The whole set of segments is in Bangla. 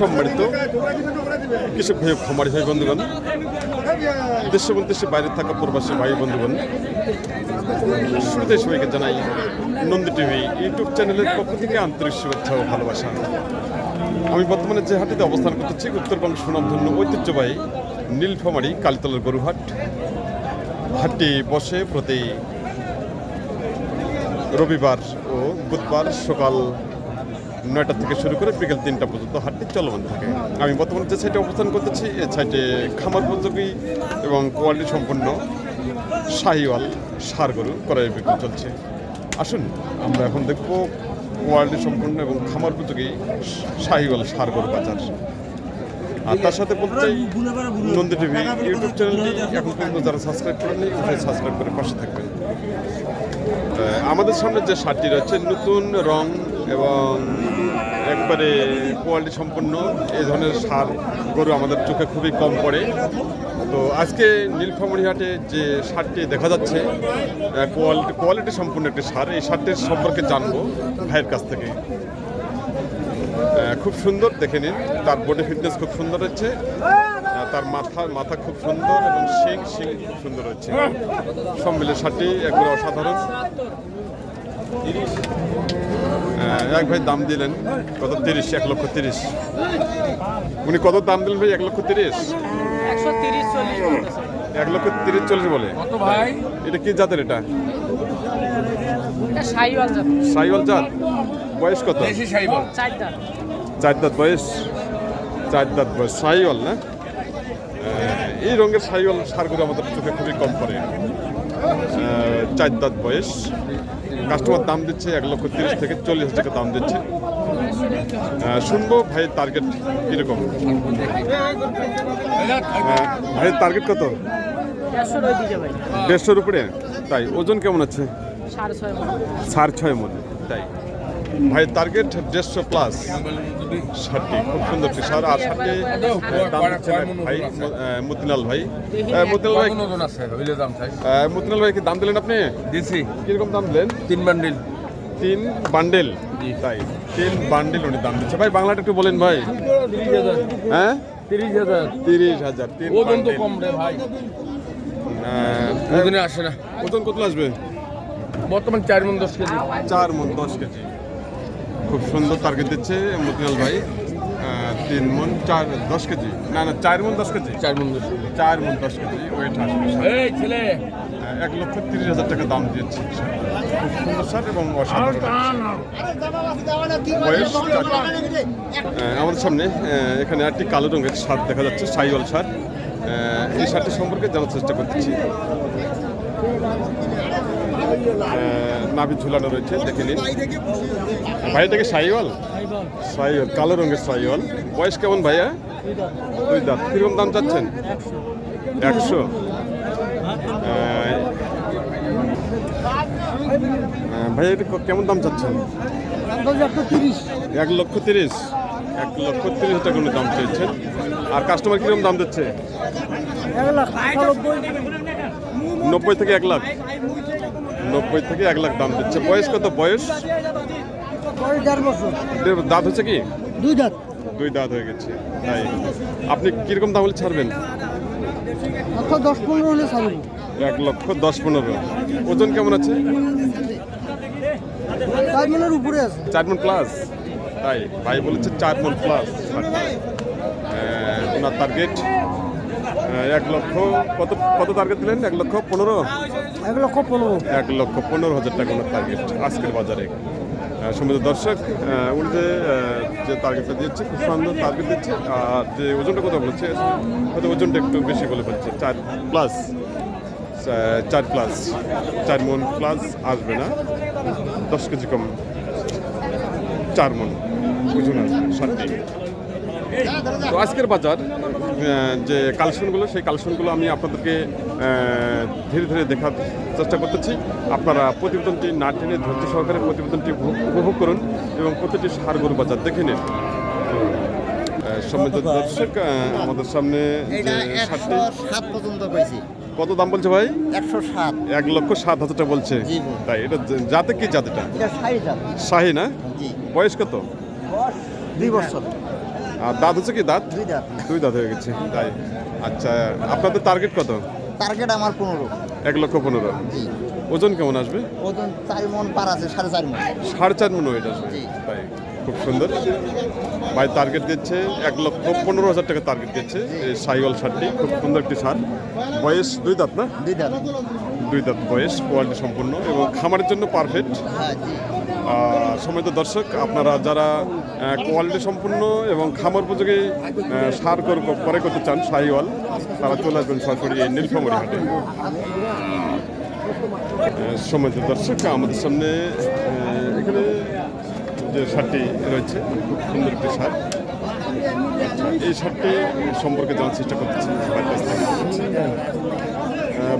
সম্মানিত কৃষক ভাই খামারি ভাই বন্ধুগণ, দেশ এবং দেশের বাইরে থাকা প্রবাসী ভাই বন্ধুগণ শুরুতে সবাইকে জানাই নন্দী টিভি ইউটিউব চ্যানেলের পক্ষ থেকে আন্তরিক শুভেচ্ছা ও ভালোবাসা। আমি বর্তমানে যে হাটিতে অবস্থান করতেছি, উত্তরবঙ্গ সুনামধন্য ঐতিহ্যবাহী নীলফামারী কালীতলার গরুহাট। হাটটি বসে প্রতি রবিবার ও বুধবার সকাল নয়টা থেকে শুরু করে বিকেল তিনটা পর্যন্ত হাটটি চলমান থাকে। আমি বর্তমানে যে সাইটে অবস্থান করতেছি এই সাইটে খামার উপযোগী এবং কোয়ালিটি সম্পন্ন শাহিওয়াল সার গরু ক্রয় বিক্রি চলছে। আসুন, আমরা এখন দেখব কোয়ালিটি সম্পন্ন এবং খামার উপযোগী শাহিওয়াল সার গরু বাজার। আর তার সাথে বলতে চাই, নন্দী টিভি ইউটিউব চ্যানেলটি, এখন পর্যন্ত যারা সাবস্ক্রাইব করেননি সাবস্ক্রাইব করে পাশে থাকবেন। আমাদের সামনে যে শার্টটি রয়েছে, নতুন রং এবং একবারে কোয়ালিটি সম্পন্ন এই ধরনের সার গরু আমাদের চোখে খুবই কম পড়ে। তো আজকে নীলফামারী হাটে যে সারটি দেখা যাচ্ছে কোয়ালিটি কোয়ালিটি সম্পন্ন একটি সার, এই সারটির সম্পর্কে জানব ভাইয়ের কাছ থেকে। খুব সুন্দর, দেখে নিন, তার বডি ফিটনেস খুব সুন্দর হচ্ছে তার মাথা মাথা খুব সুন্দর এবং শিং শিং খুব সুন্দর হচ্ছে। সব মিলে শার্টটি একবারে অসাধারণ। এক ভাই দাম দিলেন। কত? তিরিশ এক লক্ষ তিরিশ। উনি কত দাম দিলেন ভাই? এক লক্ষ তিরিশ? একশো তিরিশ এক লক্ষ তিরিশ চল্লিশ বলে। এটা কি জাতের এটা? এটা সাইওয়াল জাত। বয়স কত? চার দাঁত। বয়স। চার দাঁত বয়স। সাইওয়াল না? এই রঙের সাইওয়াল সারগুলো আমাদের চোখে খুবই কম পড়ে। চার দাঁত বয়স। কাস্টমার দাম দিচ্ছে এক লক্ষ তিরিশ থেকে চল্লিশ হাজার টাকা দাম দিচ্ছে। শুনব ভাইয়ের টার্গেট কীরকম? ভাইয়ের টার্গেট কত? দেড়শোর উপরে? তাই ওজন কেমন আছে। সাড়ে ছয় মন তাই। ভাইয়ের টার্গেট দেড়শো প্লাস ষাটটি খুব সুন্দর একটি সার আর দিচ্ছেন ভাই আহ, মতিলাল ভাই। মতিলাল ভাই মতিলাল ভাই কি দাম দিলেন আপনি? দিছি। কীরকম দাম দিলেন? তিন বান্ডিল। তিন বান্ডেল? তাই তিন বান্ডেল উনি দাম দিচ্ছে। ভাই বাংলাটা একটু বলেন ভাই। তিরিশ হাজার হ্যাঁ? তিরিশ হাজার তিরিশ হাজার তিন ওজন তো কম রে ভাই। ওজনে আসে না। ওজন কত আসবে? বর্তমান চার মন দশ কেজি। চার মন দশ কেজি। খুব সুন্দর টার্গেট দিচ্ছে মতিলাল ভাই। তিন মন চার দশ কেজি। না না চার মন দশ কেজি। চার মন চার মন দশ কেজি ওয়েট আসবে ছেলে! এক লক্ষ তিরিশ হাজার টাকা দাম দিয়েছে। খুব সুন্দর সার এবং আমাদের সামনে এখানে একটি কালো রঙের সার দেখা যাচ্ছে সাইওয়াল সার এই সারটি সম্পর্কে জানার চেষ্টা করতেছি। আহ, নাভি ঝুলানো রয়েছে দেখে নিন। ভাই এটা কি সাইওয়াল? সাইওয়াল কালো রঙের সাইওয়াল। বয়স কেমন ভাইয়া? দুই দাঁত। কীরকম দাম চাচ্ছেন? একশো। ভাই এটা কেমন দাম চাচ্ছেন? এক লক্ষ তিরিশ। এক লক্ষ তিরিশ হাজার টাকা দাম চেয়েছেন আর কাস্টমার কীরকম দাম দিচ্ছে? নব্বই থেকে এক লাখ। নব্বই থেকে এক লাখ দাম দিচ্ছে। বয়স কত বয়স? দাঁত হচ্ছে কি? দুই দাঁত। দুই দাঁত হয়ে গেছে তাই। আপনি কীরকম দাম হলে ছাড়বেন দশ পনেরো হলে এক লক্ষ দশ পনেরো। ওজন কেমন আছে? চার মনের উপরে আছে। চার মন প্লাস তাই ভাই বলেছে চার মন প্লাস ওনার টার্গেট এক লক্ষ কত কত টার্গেট দিলেন? এক লক্ষ পনেরো? এক লক্ষ পনেরো। এক লক্ষ পনেরো হাজার টাকা ওনার টার্গেট আজকের বাজারে। সমুদ্র দর্শক উনি যে যে টার্গেটটা দিচ্ছে খুব সুন্দর টার্গেট দিচ্ছে, আর যে ওজনটা কথা বলছে, হয়তো ওজনটা একটু বেশি বলে ফেলছে। চার প্লাস চার প্লাস চার মন প্লাস আসবে না। দশ কেজি কম, চার মন ওজন আসবে তো আজকের বাজার যে কালেকশনগুলো সেই কালেকশনগুলো আমি আপনাদেরকে ধীরে ধীরে দেখার চেষ্টা করতেছি। আপনারা প্রতিবেদনটি না টেনে ধৈর্য সহকারে প্রতিবেদনটি উপভোগ- করুন এবং প্রতিটি সার গরু বাজার দেখে নিন। সম্মিলিত দর্শক আমাদের সামনে সাত পর্যন্ত পাইছি। কত দাম বলছে ভাই? একশো সাত। এক লক্ষ সাত হাজার টাকা বলছে। তাই এটা জাতে কি জাত এটা এটা ষাট শাহি না? বয়স কত? দুই বছর। আর দাঁত হচ্ছে কি দাঁত? দুই দাঁত। দুই দাঁত হয়ে গেছে। তাই। আচ্ছা আপনাদের টার্গেট কত? টার্গেট আমার পনেরো। এক লক্ষ পনেরো। ওজন কেমন আসবে? ওজন চার মন পার আছে সাড়ে চার মন। সাড়ে চার মনে ওয়েট আসবে। তাই খুব সুন্দর। ভাই টার্গেট দিচ্ছে এক লক্ষ পনেরো হাজার টাকা টার্গেট দিচ্ছে। এই সাইওয়াল শার্টটি খুব সুন্দর একটি শার্ট। বয়স দুই দাঁত না? দুই দাঁত। দুই দাঁত বয়স কোয়ালিটি সম্পূর্ণ এবং খামারের জন্য পারফেক্ট হ্যাঁ সময় দর্শক আপনারা যারা কোয়ালিটি সম্পূর্ণ এবং খামার উপযোগী সার করে করতে চান সাইওয়াল তারা চলে আসবেন সরাসরি এই নীলফামারি হাটে। সময় দর্শক আমাদের সামনে এখানে যে শার্টটি রয়েছে খুব সুন্দর একটি শার্ট আচ্ছা, এই শার্টটি সম্পর্কে জানার চেষ্টা করতেছি।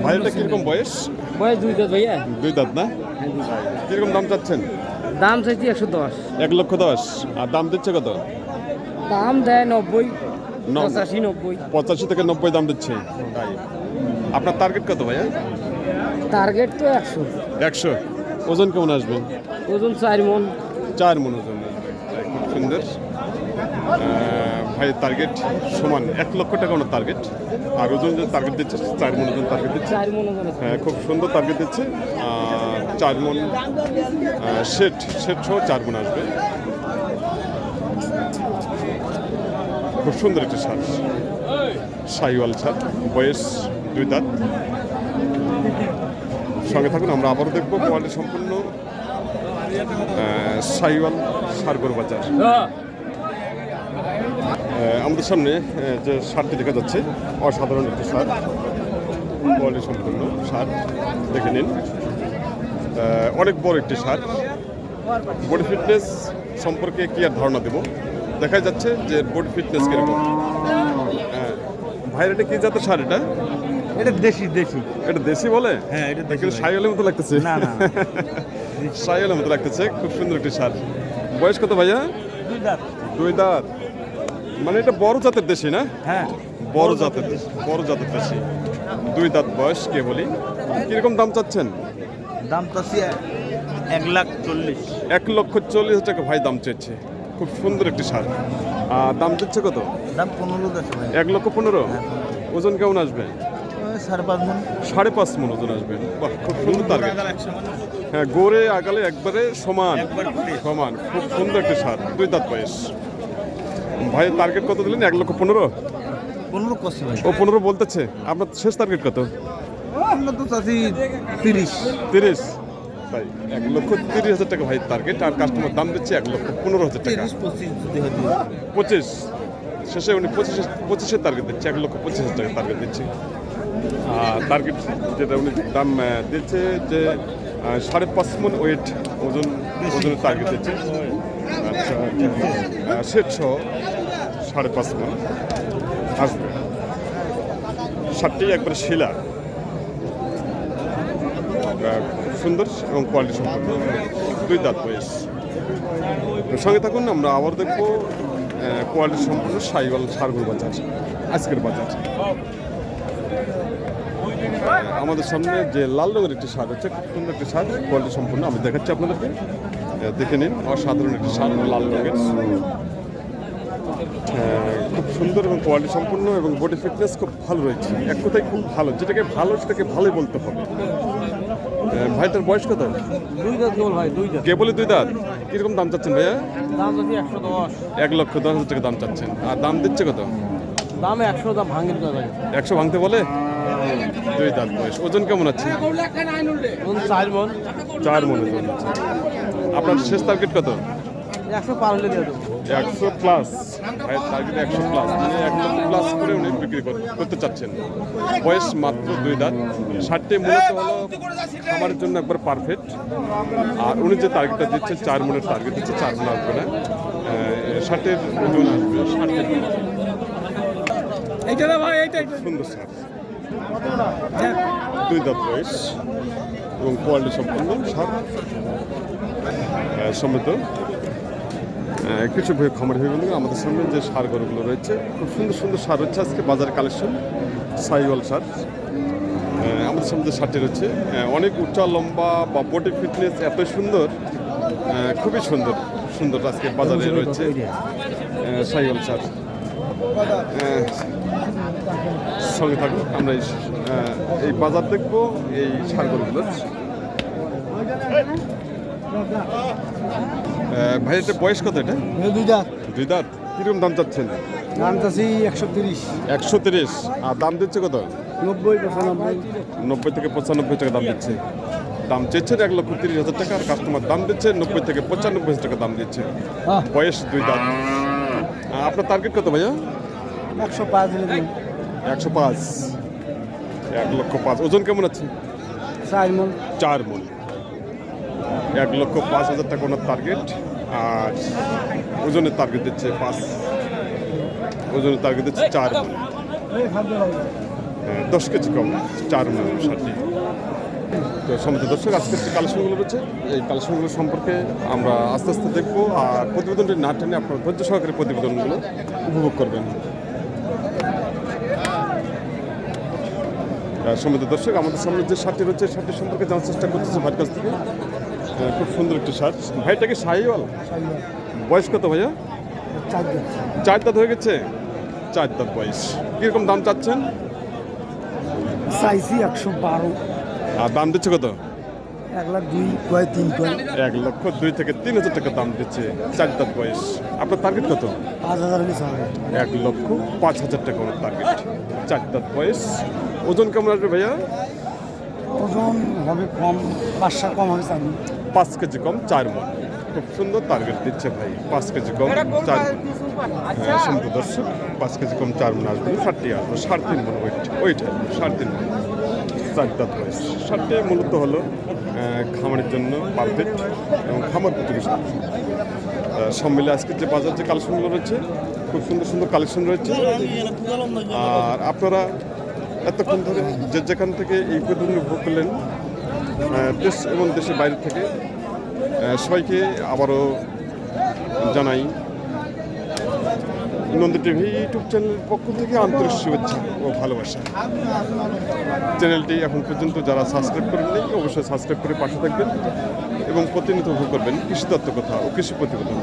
ভাইয়েরটা কীরকম বয়স? বয়স দুই দাঁত ভাইয়া। দুই দাঁত না? কীরকম দাম চাচ্ছেন? দাম চাইছি একশো দশ। এক লক্ষ দশ। আর দাম দিচ্ছে কত? দাম দেয় নব্বই পঁচাশি নব্বই। পঁচাশি থেকে নব্বই দাম দিচ্ছে। আপনার টার্গেট কত ভাইয়া? টার্গেট তো একশো। একশো। ওজন কেমন আসবে? ওজন চার মন। চার মন ওজন। আসবে খুব সুন্দর। আহ, ভাই টার্গেট সমান এক লক্ষ টাকা ওনার টার্গেট আর ওজন যে টার্গেট দিচ্ছে চার মন ওজন টার্গেট দিচ্ছে। হ্যাঁ খুব সুন্দর টার্গেট দিচ্ছে। চার মন সেট সেট সহ চার মন আসবে। খুব সুন্দর একটা শার্ট সাইওয়াল শার্ট বয়স দুই দাঁত। সঙ্গে থাকুন আমরা আবারও দেখব কোয়ালিটি সম্পূর্ণ সাইওয়াল সারগর বাজার। আহ, আমাদের সামনে যে শার্টটি দেখা যাচ্ছে অসাধারণ একটি শার্ট কোয়ালিটি সম্পূর্ণ শার্ট দেখে নিন। অনেক বড় একটি শার্ট বডি ফিটনেস সম্পর্কে কি আর ধারণা দেব? দেখা যাচ্ছে যে বডি ফিটনেস কীরকম। হ্যাঁ ভাইয়ের এটা কি জাতের শার্ট এটা? এটা দেশি দেশি। এটা দেশি বলে? হ্যাঁ, এটা। সাইওয়ালের মতো লাগতেছে। না, না। সাইওয়ালের মতো লাগতেছে। খুব সুন্দর একটি শার্ট বয়স কত ভাইয়া? দুই দাঁত। দুই দাঁত। মানে এটা বড় জাতের দেশি না? হ্যাঁ। বড় জাতের বড় জাতের দেশি। দুই দাঁত বয়স কে বলি? কীরকম দাম চাচ্ছেন? দাম আছে এক লাখ চল্লিশ। এক লক্ষ চল্লিশ টাকা ভাই দাম চেয়েছে। খুব সুন্দর একটি আর দাম চাচ্ছে কত? দাম পনেরো এক লক্ষ পনেরো? ওজন কেমন আসবে? সাড়ে পাঁচ মন। মন ওজন আসবে। বাহ খুব সুন্দর টার্গেট হ্যাঁ গোড়ে আগালে একবারে সমান। সমান খুব সুন্দর একটি শার্ট দুই দাঁত বয়স। ভাই টার্গেট কত দিলেন? এক লক্ষ পনেরো? পনেরো কষ্ট ভাই। ও পনেরো বলতেছে। আপনার শেষ টার্গেট কত? আমরা তো চাচ্ছি তিরিশ। তিরিশ? ভাই এক লক্ষ তিরিশ হাজার টাকা ভাই টার্গেট আর কাস্টমার দাম দিচ্ছে এক লক্ষ পনেরো হাজার টাকা। পঁচিশ শেষে উনি পঁচিশে পঁচিশের টার্গেট দিচ্ছে এক লক্ষ পঁচিশ হাজার টাকা টার্গেট দিচ্ছে। আর টার্গেট যেটা উনি দাম দিচ্ছে যে সাড়ে পাঁচ মন ওয়েট ওজন ওজনের টার্গেট দিচ্ছে। আচ্ছা সেট সহ সাড়ে পাঁচ মন আসবে। সাতটি একবারে শিলা। খুব সুন্দর এবং কোয়ালিটি সম্পন্ন। দুই দাঁত বয়স। সঙ্গে থাকুন, আমরা আবার দেখব কোয়ালিটি সম্পূর্ণ সাইওয়াল সারগুল বাজার, আজকের বাজার। আমাদের সামনে যে লাল রঙের একটি সার হচ্ছে খুব সুন্দর একটি সার কোয়ালিটি সম্পূর্ণ আমি দেখাচ্ছি আপনাদেরকে। দেখে নিন। অসাধারণ একটি সার লাল রঙের। খুব সুন্দর এবং কোয়ালিটি সম্পূর্ণ এবং বডি ফিটনেস খুব ভালো রয়েছে। এক কথায় খুব ভালো যেটাকে ভালো সেটাকে ভালোই বলতে হবে। আহ, ভাইটার বয়স কত? দুই দাঁত কেবল ভাই দুই দাঁত। কে বলে দুই দাঁত? কীরকম দাম চাচ্ছেন ভাইয়া? দাম যদি একশো দশ। এক লক্ষ দশ হাজার টাকা দাম চাচ্ছেন। আর দাম দিচ্ছে কত? দাম একশো দাম ভাঙির দাম একশো ভাঙতে বলে? দুই দাঁত বয়স। ওজন কেমন আছে? চার মন। চার মনে ওজন আছে। আপনার শেষ টার্গেট কত? একশো পার হলে দিয়ে দেবো। একশো প্লাস টার্গেট একশো প্লাস মানে এক লক্ষ প্লাস করে উনি বিক্রি কর- করতে চাচ্ছেন। বয়স মাত্র দুই দাঁত। ষাটটি মূলত হলো খামারের জন্য একবার পারফেক্ট আর উনি যে টার্গেটটা দিচ্ছে চার মনের টার্গেট দিচ্ছে চার মনে আসবে না? ষাটের ওজন আসবে। ষাটের এইটা না ভাই এইটা সুন্দর সার দুই দাঁত বয়স এবং কোয়ালিটি সম্পন্ন। সার আহ, সমেত আহ, কিছু ভে- খামার হয়ে গেল আমাদের সামনে যে সার গরুগুলো রয়েছে খুব সুন্দর সুন্দর সার রয়েছে। আজকে বাজার কালেকশন সাইওয়াল সার। আমাদের সামনে যে সারটি রয়েছে অনেক উচ্চা লম্বা বা বডি ফিটনেস এত সুন্দর খুবই সুন্দর সুন্দর আজকে বাজারে রয়েছে সাইকেল স্যার সঙ্গে থাকুন আমরা এই বাজার দেখব এই সারগরগুলোর ভাই এটা বয়স কত এটা? দুই দাঁত। দুই দাঁত। কীরকম দাম চাচ্ছেন? দাম চাচ্ছি একশো তিরিশ। একশো তিরিশ। আর দাম দিচ্ছে কত? নব্বই পঁচানব্বই। নব্বই থেকে পঁচানব্বই টাকা দাম দিচ্ছে। দাম চেয়েছেন এক লক্ষ তিরিশ হাজার টাকা আর কাস্টমার দাম দিচ্ছে নব্বই থেকে পঁচানব্বই হাজার টাকা দাম দিচ্ছে। বয়স দুই দাঁত। আপনার টার্গেট কত ভাইয়া? একশো পাঁচ একশো পাঁচ। এক লক্ষ পাঁচ। ওজন কেমন আছে? চার মন। চার মন। এক লক্ষ পাঁচ হাজার টাকা ওনার টার্গেট আর ওজনের টার্গেট দিচ্ছে পাঁচ। ওজনের টার্গেট দিচ্ছে চার। মন হ্যাঁ, দশ কেজি কম চার মন ষাটটি তো সমস্ত দর্শক আজকের যে কালেকশনগুলো রয়েছে এই কালেকশনগুলো সম্পর্কে আমরা আস্তে আস্তে দেখব আর প্রতিবেদনটি না টেনে আপনার ধৈর্য সহকারে প্রতিবেদনগুলো উপভোগ করবেন। সমৃদ্ধ দর্শক আমাদের সামনে যে শার্টটি রয়েছে শার্টটি সম্পর্কে জানার চেষ্টা করতেছে ভাইয়ের কাছ থেকে। খুব সুন্দর একটি শার্ট। ভাইটাকে শাহিওয়াল? বয়স কত ভাইয়া? চার দাঁত চার হয়ে গেছে? চার দাঁত বয়স। কীরকম দাম চাচ্ছেন? চাইছি একশো বারো। আর দাম দিচ্ছে কত? এক লাখ দুই কয় তিন কয়। এক লক্ষ দুই থেকে তিন হাজার টাকা দাম দিচ্ছে চার দাঁত বয়স। আপনার টার্গেট কত? পাঁচ হাজার এক লক্ষ পাঁচ হাজার টাকা আমার টার্গেট চার দাঁত বয়স। ওজন কেমন আসবে ভাইয়া? ওজন হবে কম পাঁচশো কম হবে চাবি পাঁচ কেজি কম চার মন। খুব সুন্দর টার্গেট দিচ্ছে ভাই। পাঁচ কেজি কম চার। হ্যাঁ, সুন্দর দর্শক পাঁচ কেজি কম চার মন আসবে। ষাটটি আসবে সাড়ে তিন মন ওইট ওইট আসবে সাড়ে তিন মন। চার দাঁত বয়স। ষাটটি মূলত হলো খামারের জন্য পারফেক্ট এবং খামার উপযোগী সার আহ, সব মিলে আজকের যে বাজার যে কালেকশনগুলো রয়েছে খুব সুন্দর সুন্দর কালেকশন রয়েছে। আর আপনারা এতক্ষণ ধরে যে যেখান থেকে এই প্রতিদিন ভোগ করলেন দেশ এবং দেশের বাইরে থেকে সবাইকে আবারও জানাই নন্দী টিভি ইউটিউব চ্যানেলের পক্ষ থেকে আন্তরিক শুভেচ্ছা ও ভালোবাসা। চ্যানেলটি এখন পর্যন্ত যারা সাবস্ক্রাইব করেননি অবশ্যই সাবস্ক্রাইব করে পাশে থাকবেন এবং প্রতিনিয়ত উপভোগ করবেন কৃষি তত্ত্ব কথা ও কৃষি প্রতিবেদন।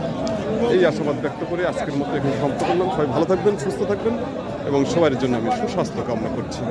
এই আশাবাদ ব্যক্ত করে আজকের মতো এখানে সমাপ্ত করলাম। সবাই ভালো থাকবেন, সুস্থ থাকবেন এবং সবার জন্য আমি সুস্বাস্থ্য কামনা করছি।